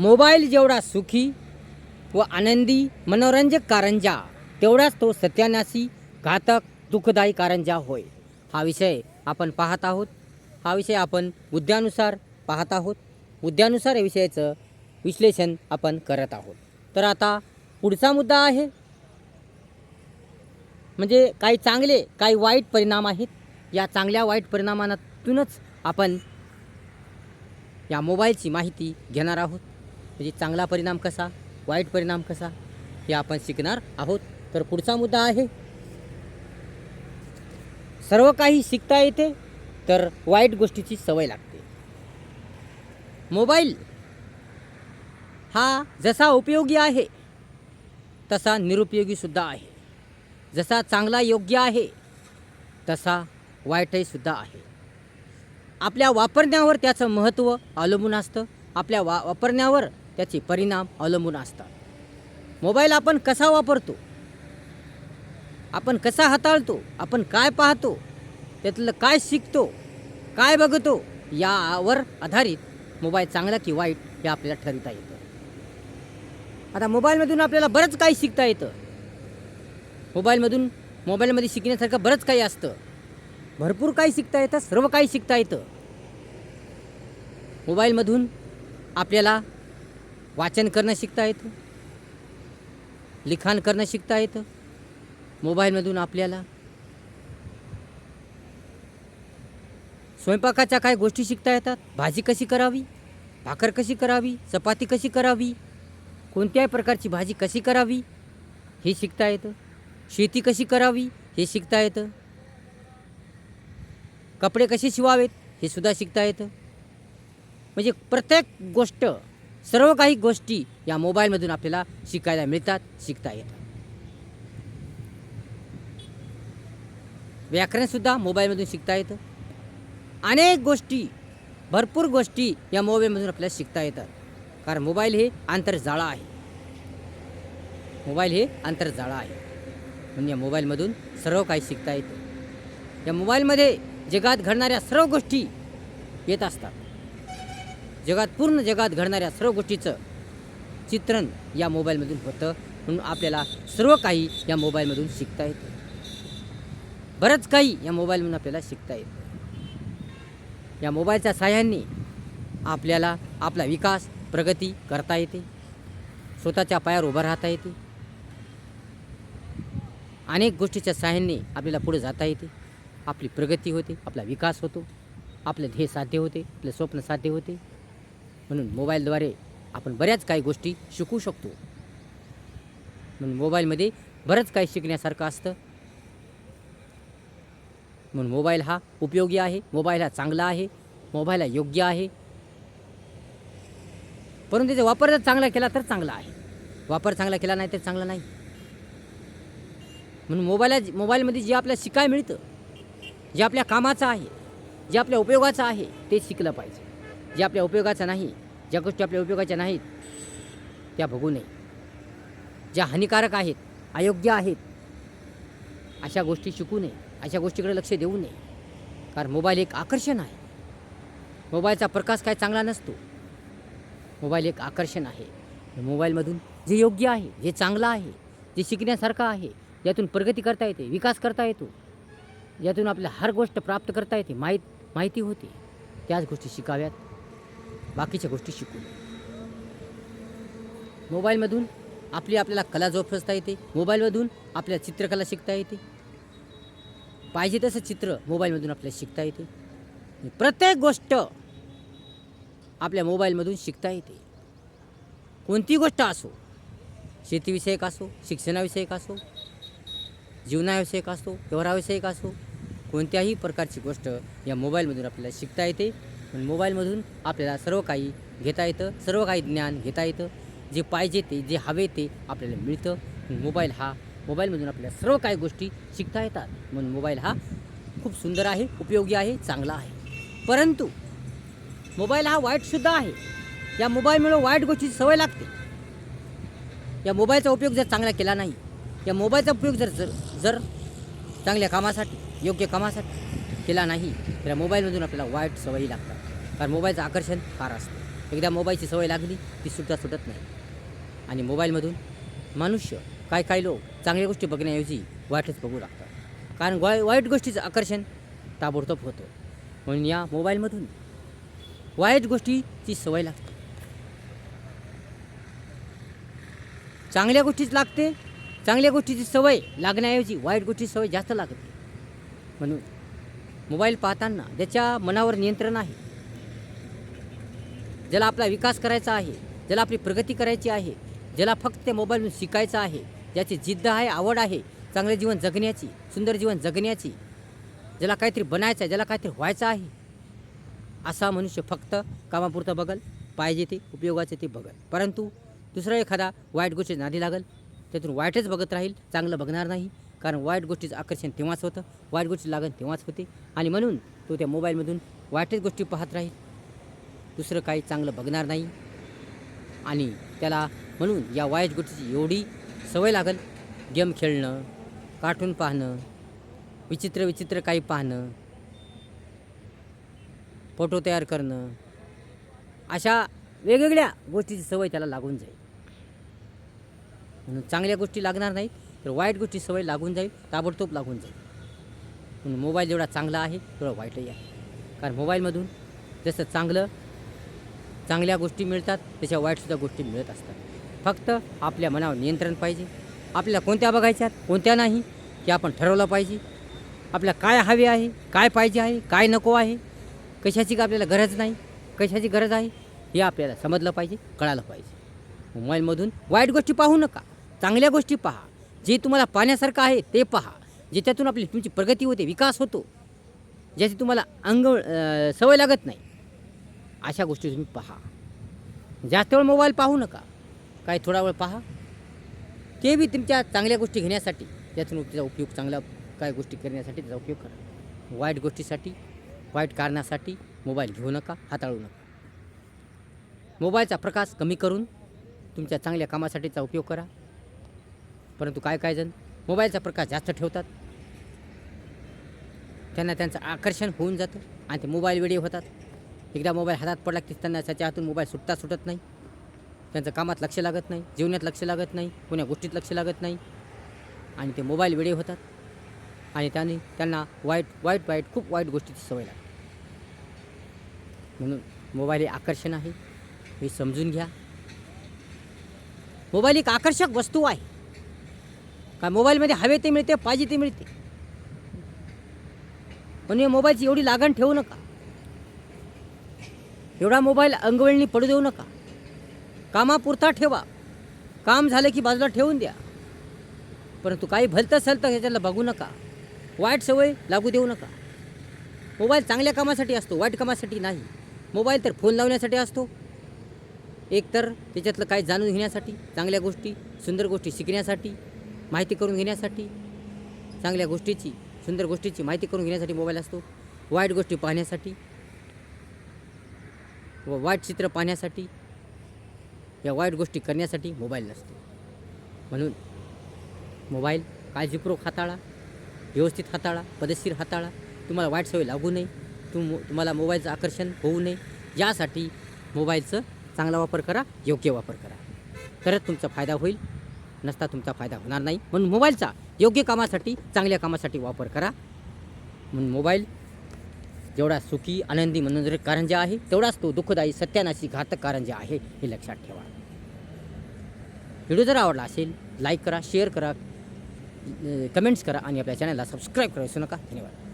Mobile जेवढा सुखी व आनंदी मनोरंजक कारंजा तेवढाच तो सत्यानाशी घातक दुःखदायी कारंजा होय. हा विषय आपण पाहत आहोत. हा विषय आपण बुद्ध्यानुसार पाहत आहोत. बुद्ध्यानुसार या विषयाचं विश्लेषण आपण करत आहोत. तर आता पुढचा मुद्दा आहे. म्हणजे काही चांगले काही वाईट परिणाम आहेत. या चांगल्या वाईट परिणामातूनच आपण या मोबाईलची माहिती घेणार आहोत. म्हणजे चांगला परिणाम कसा वाईट परिणाम कसा हे आपण शिकणार आहोत. तर पुढचा मुद्दा आहे सर्व काही शिकता येते तर वाईट गोष्टीची सवय लागते. मोबाईल हा जसा उपयोगी आहे तसा निरुपयोगी सुद्धा आहे. जसा चांगला योग्य आहे तसा वाईटही सुद्धा आहे. आपल्या वापरण्यावर त्याचं महत्त्व अवलंबून असतं. आपल्या वा वापरण्यावर त्याचे परिणाम अवलंबून असतात. मोबाईल आपण कसा वापरतो? आपण कसा हाताळतो? आपण काय पाहतो? त्यातलं काय शिकतो? काय बघतो? यावर आधारित मोबाईल चांगला की वाईट हे आपल्याला ठरवता येतं. आता मोबाईलमधून आपल्याला बरंच काही शिकता येतं. मोबाईलमधून मोबाईलमध्ये शिकण्यासारखं बरंच काही असतं. भरपूर काही शिकता येतं सर्व काही शिकता येतं. मोबाईलमधून आपल्याला वाचन करणं शिकता येतं? लिखाण करणं शिकता येतं? मोबाईलमधून आपल्याला? स्वयंपाकाच्या काय गोष्टी शिकता येतात? भाजी कशी करावी? भाकर कशी करावी? चपाती कशी करावी? कोणत्याही प्रकारची भाजी कशी करावी? हे शिकता येतं. शेती कशी करावी? हे शिकता येतं. कपडे कसे शिवावेत? हे सुद्धा शिकता येतं. म्हणजे प्रत्येक गोष्ट सर्व काही गोष्टी या मोबाईलमधून आपल्याला शिकायला मिळतात शिकता येतात. व्याकरणसुद्धा मोबाईलमधून शिकता येतं. अनेक गोष्टी भरपूर गोष्टी या मोबाईलमधून आपल्याला शिकता येतात. कारण मोबाईल हे आंतरजाळा आहे. मोबाईल हे आंतरजाळा आहे. म्हणून या मोबाईलमधून सर्व काही शिकता येतं. या मोबाईलमध्ये जगात घडणाऱ्या सर्व गोष्टी येत असतात. जगात पूर्ण जगात घडणाऱ्या सर्व गोष्टीचं चित्रण या मोबाईलमधून होतं. म्हणून आपल्याला सर्व काही या मोबाईलमधून शिकता येतं. बरंच काही या मोबाईलमधून आपल्याला शिकता येतं. या मोबाईलच्या साह्याने आपल्याला आपला विकास प्रगती करता येते. स्वतःच्या पायावर उभं राहता येते. अनेक गोष्टीच्या साह्याने आपल्याला पुढे जाता येते. आपली प्रगती होते आपला विकास होतो. आपलं ध्येय साध्य होते आपलं स्वप्न साध्य होते. म्हणून मोबाईलद्वारे आपण बऱ्याच काही गोष्टी शिकू शकतो. म्हणून मोबाईलमध्ये बरंच काही शिकण्यासारखं असतं. म्हणून मोबाईल हा उपयोगी आहे मोबाईल हा चांगला आहे मोबाईल हा योग्य आहे. परंतु त्याचा वापर जर चांगला केला तर चांगला आहे. वापर चांगला केला नाही तर चांगला नाही. म्हणून मोबाईला मोबाईलमध्ये जे आपल्याला शिकायला मिळतं जे आपल्या कामाचं आहे जे आपल्या उपयोगाचं आहे ते शिकलं पाहिजे. जे आपल्या उपयोगाचं नाही ज्या गोष्टी आपल्या उपयोगाच्या नाहीत त्या बघू नये. ज्या हानिकारक आहेत अयोग्य आहेत अशा गोष्टी शिकू नये अशा गोष्टीकडे लक्ष देऊ नये. कारण मोबाईल एक आकर्षण आहे. मोबाईलचा प्रकाश काय चांगला नसतो. मोबाईल एक आकर्षण आहे. मोबाईलमधून जे योग्य आहे जे चांगलं आहे जे शिकण्यासारखं आहे ज्यातून प्रगती करता येते विकास करता येतो ज्यातून आपल्या हर गोष्ट प्राप्त करता येते माहीत माहिती होते त्याच गोष्टी शिकाव्यात. बाकीच्या गोष्टी शिकू मोबाईलमधून आपली आपल्याला कला जोपासता येते. मोबाईलमधून आपल्याला चित्रकला शिकता येते. पाहिजे तसं चित्र मोबाईलमधून आपल्याला शिकता येते. प्रत्येक गोष्ट आपल्या मोबाईलमधून शिकता येते. कोणती गोष्ट असो शेतीविषयक असो शिक्षणाविषयक असो जीवनाविषयक असो व्यवहाराविषयक असो कोणत्याही प्रकारची गोष्ट या मोबाईलमधून आपल्याला शिकता येते. पण मोबाईलमधून आपल्याला सर्व काही घेता येतं सर्व काही ज्ञान घेता येतं. जे पाहिजे ते जे हवे ते आपल्याला मिळतं. मोबाईल हा मोबाईलमधून आपल्याला सर्व काही गोष्टी शिकता येतात. म्हणून मोबाईल हा खूप सुंदर आहे उपयोगी आहे चांगला आहे. परंतु मोबाईल हा वाईटसुद्धा आहे. या मोबाईलमुळे वाईट गोष्टीची सवय लागते. या मोबाईलचा उपयोग जर चांगला केला नाही या मोबाईलचा उपयोग जर जर जर चांगल्या कामासाठी योग्य कामासाठी केला नाही तर मोबाईलमधून आपल्याला वाईट सवयी लागतात. कारण मोबाईलचं आकर्षण फार असतं. एकदा मोबाईलची सवय लागली ती सुद्धा सुटत नाही. आणि मोबाईलमधून मनुष्य काय काय लोक चांगल्या गोष्टी बघण्याऐवजी वाईटच बघू लागतात. कारण वाय वाईट गोष्टीचं आकर्षण ताबडतोब होतं. म्हणून या मोबाईलमधून वाईट गोष्टीची सवय लागते. चांगल्या गोष्टीच लागते चांगल्या गोष्टीची सवय लागण्याऐवजी वाईट गोष्टीची सवय जास्त लागते. म्हणून मोबाईल पाहताना ज्याच्या मनावर नियंत्रण आहे ज्याला आपला विकास करायचा आहे ज्याला आपली प्रगती करायची आहे ज्याला फक्त त्या मोबाईलमधून शिकायचं आहे ज्याची जिद्द आहे आवड आहे चांगले जीवन जगण्याची सुंदर जीवन जगण्याची ज्याला काहीतरी बनायचं आहे ज्याला काहीतरी व्हायचं आहे असा मनुष्य फक्त कामापुरतं बघल पाहिजे ते उपयोगाचे ते बघल. परंतु दुसरा एखादा वाईट गोष्टी नादी लागल त्यातून वाईटच बघत राहील चांगलं बघणार नाही कारण वाईट गोष्टीचं आकर्षण तेव्हाच होतं वाईट गोष्टी लागण तेव्हाच होते. आणि म्हणून तो त्या मोबाईलमधून वाईटच गोष्टी पाहत राहील. दुसरं काही चांगलं बघणार नाही. आणि त्याला म्हणून या वाईट गोष्टीची एवढी सवय लागल. गेम खेळणं कार्टून पाहणं विचित्र विचित्र काही पाहणं फोटो तयार करणं अशा वेगवेगळ्या गोष्टीची सवय त्याला लागून जाईल. म्हणून चांगल्या गोष्टी लागणार नाहीत. तर वाईट गोष्टी सवय लागून जाईल ताबडतोब लागून जाईल. म्हणून मोबाईल जेवढा चांगला आहे तेवढा वाईटही आहे. कारण मोबाईलमधून जसं चांगलं चांगल्या गोष्टी मिळतात तशा वाईटसुद्धा गोष्टी मिळत असतात. फक्त आपल्या मनावर नियंत्रण पाहिजे. आपल्याला कोणत्या बघायच्यात कोणत्या नाही हे आपण ठरवलं पाहिजे. आपल्याला काय हवे आहे काय पाहिजे आहे काय नको आहे कशाची का आपल्याला गरज नाही कशाची गरज आहे हे आपल्याला समजलं पाहिजे कळालं पाहिजे. मोबाईलमधून वाईट गोष्टी पाहू नका चांगल्या गोष्टी पहा. जे तुम्हाला पाहण्यासारखं आहे ते पहा ज्याच्यातून आपली तुमची प्रगती होते विकास होतो ज्याची तुम्हाला अंग सवय लागत नाही अशा गोष्टी तुम्ही पहा. जास्त वेळ मोबाईल पाहू नका काय थोडा वेळ पहा. ते बी तुमच्या चांगल्या गोष्टी घेण्यासाठी त्यातून त्याचा उपयोग चांगल्या काय गोष्टी करण्यासाठी त्याचा उपयोग करा. वाईट गोष्टीसाठी वाईट कारणासाठी मोबाईल घेऊ नका हाताळू नका. मोबाईलचा प्रकाश कमी करून तुमच्या चांगल्या कामासाठीचा उपयोग करा. परंतु काय काय जण मोबाईलचा प्रकाश जास्त ठेवतात. त्यांना त्यांचं आकर्षण होऊन जातं आणि ते मोबाईल व्हिडिओ होतात. एकदा मोबाईल हातात पडला की त्यांना त्याच्या हातून मोबाईल सुटता सुटत नाही. त्यांचं कामात लक्ष लागत नाही जीवनात लक्ष लागत नाही कोण्या गोष्टीत लक्ष लागत नाही. आणि ते मोबाईल व्हिडिओ होतात. आणि त्याने त्यांना वाईट वाईट वाईट खूप वाईट गोष्टीची सवय लागते. म्हणून मोबाईल हे आकर्षण आहे. हे समजून घ्या. मोबाईल एक आकर्षक वस्तू आहे. का मोबाईलमध्ये हवे ते मिळते पाहिजे ते मिळते. पण या मोबाईलची एवढी लागण ठेवू नका. एवढा मोबाईल अंगवळणी पडू देऊ नका. कामापुरता ठेवा. काम झालं की बाजूला ठेवून द्या. परंतु काही भलतं सलतं ह्याच्याला बघू नका. वाईट सवय लागू देऊ नका. मोबाईल चांगल्या कामासाठी असतो वाईट कामासाठी नाही. मोबाईल तर फोन लावण्यासाठी असतो. एकतर त्याच्यातलं काही जाणून घेण्यासाठी चांगल्या गोष्टी सुंदर गोष्टी शिकण्यासाठी माहिती करून घेण्यासाठी चांगल्या गोष्टीची सुंदर गोष्टीची माहिती करून घेण्यासाठी मोबाईल असतो. वाईट गोष्टी पाहण्यासाठी व वाईट चित्र पाहण्यासाठी या वाईट गोष्टी करण्यासाठी मोबाईल नसतो. म्हणून मोबाईल काळजीपूर्वक हाताळा व्यवस्थित हाताळा पद्धतशीर हाताळा. तुम्हाला वाईट सवय लागू नये. तुम तुम्हाला मोबाईलचं आकर्षण होऊ नये. यासाठी मोबाईलचं चांगला वापर करा योग्य वापर करा. तरच तुमचा फायदा होईल. नसता तुमचा फायदा होणार नाही. म्हणून मोबाईलचा योग्य कामासाठी चांगल्या कामासाठी वापर करा. म्हणून मोबाईल जेवढा सुखी आनंदी मनोरंजक कारंजा आहे तेवढाच तो दुःखदायी सत्यानाशी घातक कारंजा आहे हे लक्षात ठेवा. व्हिडिओ जर आवडला असेल लाईक करा शेअर करा कमेंट्स करा आणि आपल्या चॅनलला सबस्क्राईब करा विसरू नका. धन्यवाद.